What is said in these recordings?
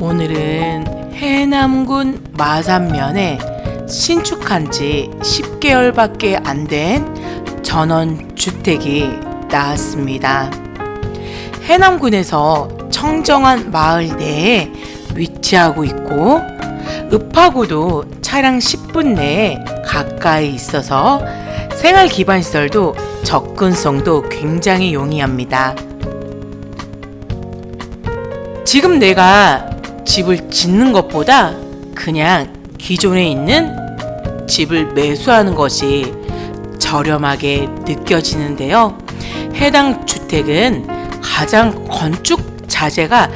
오늘은 해남군 마산면에 신축한 지 10개월밖에 안 된 전원주택이 나왔습니다. 해남군에서 청정한 마을 내에 위치하고 있고 읍하고도 차량 10분 내에 가까이 있어서 생활 기반 시설도 접근성도 굉장히 용이합니다. 지금 내가 집을 짓는 것보다 그냥 기존에 있는 집을 매수하는 것이 저렴하게 느껴지는데요. 해당 주택은 가장 건축 자재가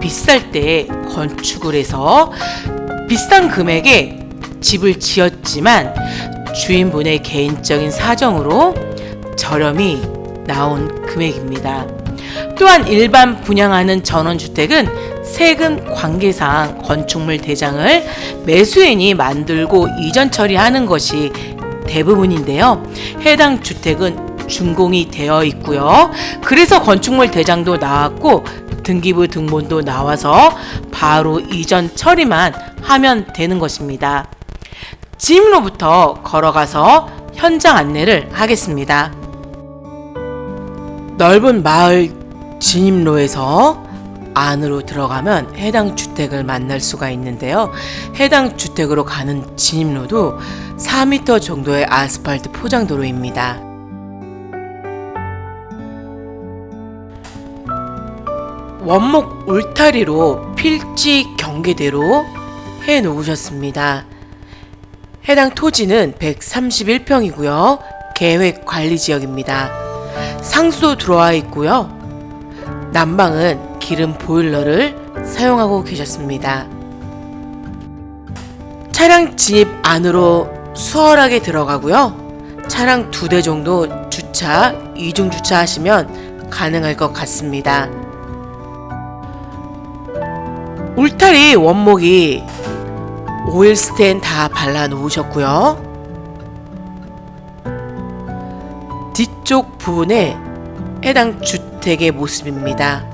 비쌀 때 건축을 해서 비싼 금액에 집을 지었지만 주인분의 개인적인 사정으로 저렴이 나온 금액입니다. 또한 일반 분양하는 전원주택은 세금 관계상 건축물 대장을 매수인이 만들고 이전 처리하는 것이 대부분인데요. 해당 주택은 준공이 되어 있고요. 그래서 건축물 대장도 나왔고 등기부 등본도 나와서 바로 이전 처리만 하면 되는 것입니다. 지금로부터 걸어가서 현장 안내를 하겠습니다. 넓은 마을 진입로에서 안으로 들어가면 해당 주택을 만날 수가 있는데요. 해당 주택으로 가는 진입로도 4m 정도의 아스팔트 포장도로입니다. 원목 울타리로 필지 경계대로 해 놓으셨습니다. 해당 토지는 131평이고요. 계획 관리 지역입니다. 상수도 들어와 있고요. 난방은 기름 보일러를 사용하고 계셨습니다. 차량 진입 안으로 수월하게 들어가고요. 차량 두 대 정도 주차, 이중 주차하시면 가능할 것 같습니다. 울타리 원목이 오일 스텐 다 발라 놓으셨고요. 뒤쪽 부분에 해당 주 택의 모습입니다.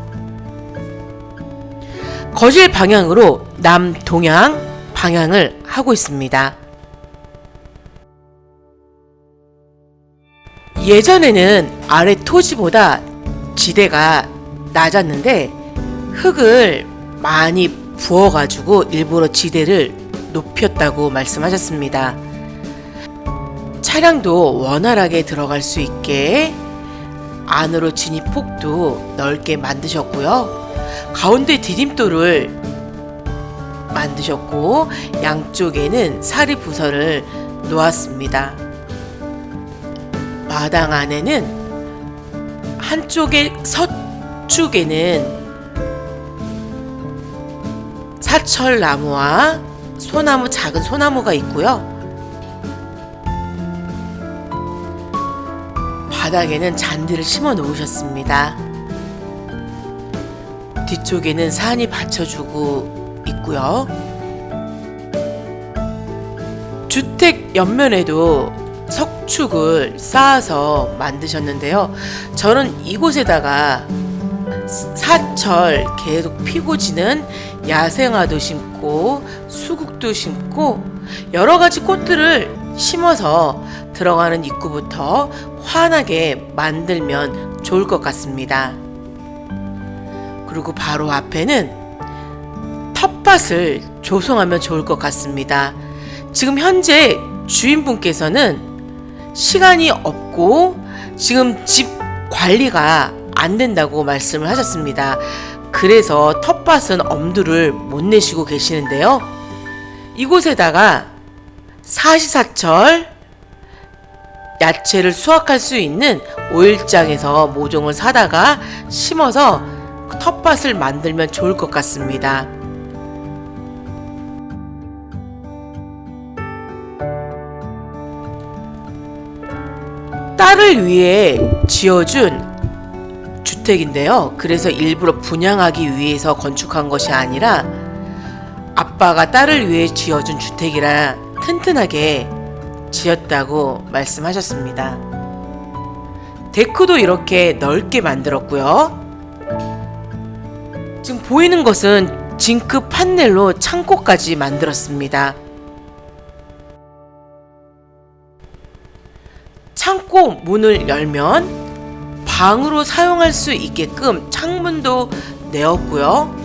거실 방향으로 남동향 방향을 하고 있습니다. 예전에는 아래 토지보다 지대가 낮았는데 흙을 많이 부어가지고 일부러 지대를 높였다고 말씀하셨습니다. 차량도 원활하게 들어갈 수 있게 안으로 진입 폭도 넓게 만드셨고요. 가운데 디딤돌을 만드셨고 양쪽에는 사리 부서를 놓았습니다. 마당 안에는 한쪽에 서쪽에는 사철나무와 소나무 작은 소나무가 있고요. 바닥에는 잔디를 심어 놓으셨습니다. 뒤쪽에는 산이 받쳐주고 있고요. 주택 옆면에도 석축을 쌓아서 만드셨는데요. 저는 이곳에다가 사철 계속 피고 지는 야생화도 심고 수국도 심고 여러 가지 꽃들을 심어서 들어가는 입구부터 환하게 만들면 좋을 것 같습니다. 그리고 바로 앞에는 텃밭을 조성하면 좋을 것 같습니다. 지금 현재 주인분께서는 시간이 없고 지금 집 관리가 안 된다고 말씀을 하셨습니다. 그래서 텃밭은 엄두를 못 내시고 계시는데요. 이곳에다가 사시사철 야채를 수확할 수 있는 오일장에서 모종을 사다가 심어서 텃밭을 만들면 좋을 것 같습니다. 딸을 위해 지어준 주택인데요. 그래서 일부러 분양하기 위해서 건축한 것이 아니라 아빠가 딸을 위해 지어준 주택이라 튼튼하게 지었다고 말씀하셨습니다. 데크도 이렇게 넓게 만들었고요. 지금 보이는 것은 징크 판넬로 창고까지 만들었습니다. 창고 문을 열면 방으로 사용할 수 있게끔 창문도 내었고요.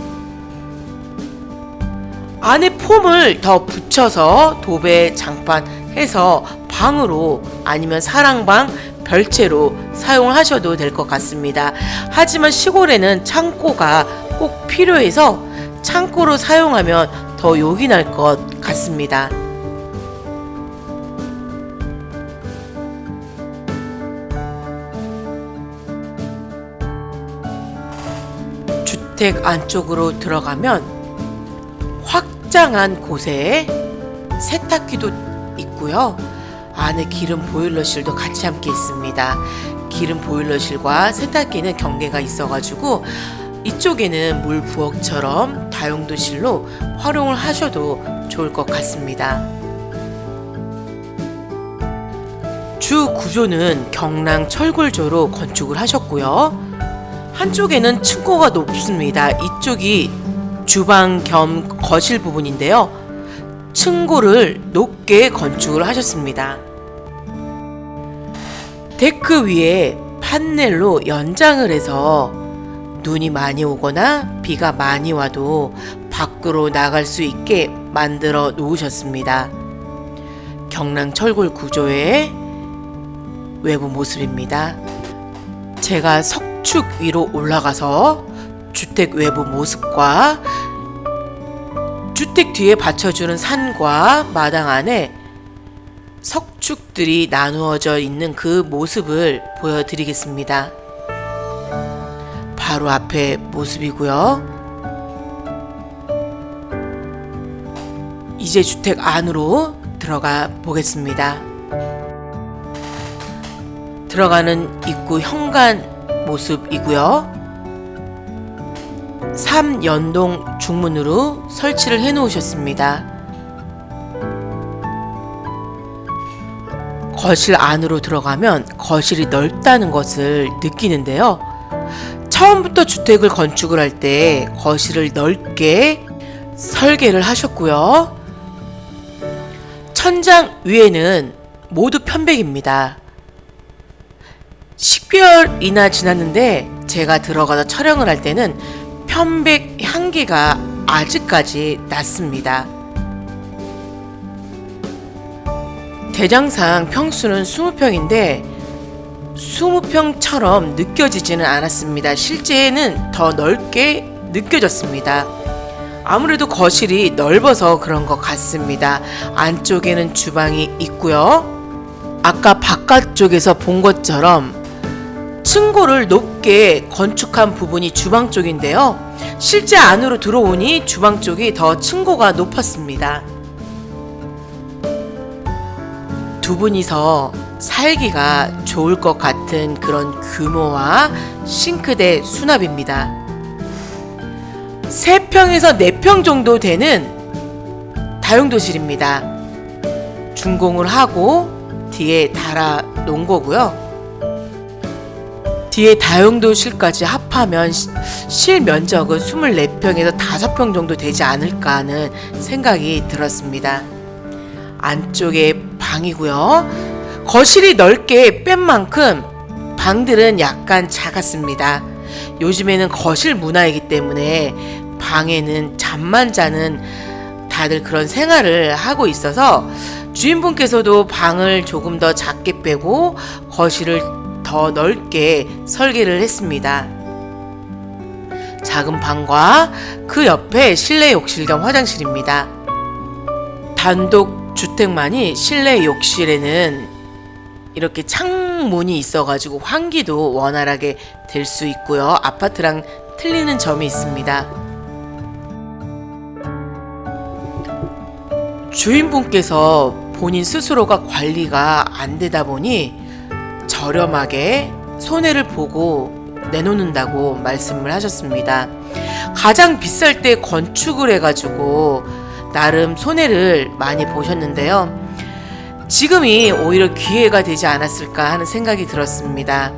안에 폼을 더 붙여서 도배 장판 해서 방으로 아니면 사랑방 별채로 사용하셔도 될 것 같습니다. 하지만 시골에는 창고가 꼭 필요해서 창고로 사용하면 더날것 같습니다. 주택 안쪽으로 들어가면 확장한 곳에 세탁기도 있고요. 안에 기름 보일러실도 같이 함께 있습니다. 기름 보일러실과 세탁기는 경계가 있어가지고 이쪽에는 물 부엌처럼 다용도실로 활용을 하셔도 좋을 것 같습니다. 주 구조는 경랑 철골조로 건축을 하셨고요. 한쪽에는 층고가 높습니다. 이쪽이 주방 겸 거실 부분인데요. 층고를 높게 건축을 하셨습니다. 데크 위에 판넬로 연장을 해서 눈이 많이 오거나 비가 많이 와도 밖으로 나갈 수 있게 만들어 놓으셨습니다. 경랑 철골 구조의 외부 모습입니다. 제가 석축 위로 올라가서 주택 외부 모습과 주택 뒤에 받쳐주는 산과 마당 안에 석축들이 나누어져 있는 그 모습을 보여드리겠습니다. 바로 앞에 모습이고요. 이제 주택 안으로 들어가 보겠습니다. 들어가는 입구 현관 모습이고요. 3연동 중문으로 설치를 해 놓으셨습니다. 거실 안으로 들어가면 거실이 넓다는 것을 느끼는데요. 처음부터 주택을 건축을 할 때 거실을 넓게 설계를 하셨고요. 천장 위에는 모두 편백입니다. 10개월이나 지났는데 제가 들어가서 촬영을 할 때는 편백 향기가 아직까지 났습니다. 대장상 평수는 20평인데 20평처럼 느껴지지는 않았습니다. 실제는 더 넓게 느껴졌습니다. 아무래도 거실이 넓어서 그런 것 같습니다. 안쪽에는 주방이 있고요. 아까 바깥쪽에서 본 것처럼 층고를 높게 건축한 부분이 주방 쪽인데요. 실제 안으로 들어오니 주방 쪽이 더 층고가 높았습니다. 두 분이서 살기가 좋을 것 같은 그런 규모와 싱크대 수납입니다. 3평에서 4평 정도 되는 다용도실입니다. 준공을 하고 뒤에 달아 놓은 거고요. 뒤에 다용도실까지 합하면 시- 실 면적은 24평에서 5평 정도 되지 않을까 하는 생각이 들었습니다. 안쪽에 방이고요. 거실이 넓게 뺀 만큼 방들은 약간 작았습니다. 요즘에는 거실 문화이기 때문에 방에는 잠만 자는 다들 그런 생활을 하고 있어서 주인분께서도 방을 조금 더 작게 빼고 거실을 더 넓게 설계를 했습니다. 작은 방과 그 옆에 실내 욕실 겸 화장실입니다. 단독 주택만이 실내 욕실에는 이렇게 창문이 있어가지고 환기도 원활하게 될 수 있고요. 아파트랑 틀리는 점이 있습니다. 주인분께서 본인 스스로가 관리가 안 되다 보니 저렴하게 손해를 보고 내놓는다고 말씀을 하셨습니다. 가장 비쌀 때 건축을 해가지고 나름 손해를 많이 보셨는데요. 지금이 오히려 기회가 되지 않았을까 하는 생각이 들었습니다.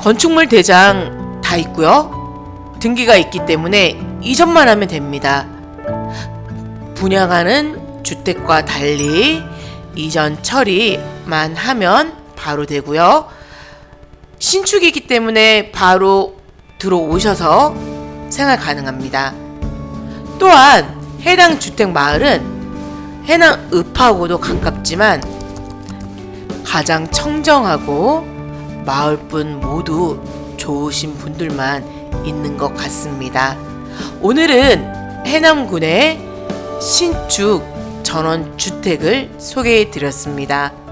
건축물 대장 다 있고요. 등기가 있기 때문에 이전만 하면 됩니다. 분양하는 주택과 달리 이전 처리만 하면 바로 되고요. 신축이기 때문에 바로 들어오셔서 생활 가능합니다. 또한 해당 주택 마을은 해당 읍하고도 가깝지만 가장 청정하고 마을분 모두 좋으신 분들만 있는 것 같습니다. 오늘은 해남군의 신축 전원 주택을 소개해 드렸습니다.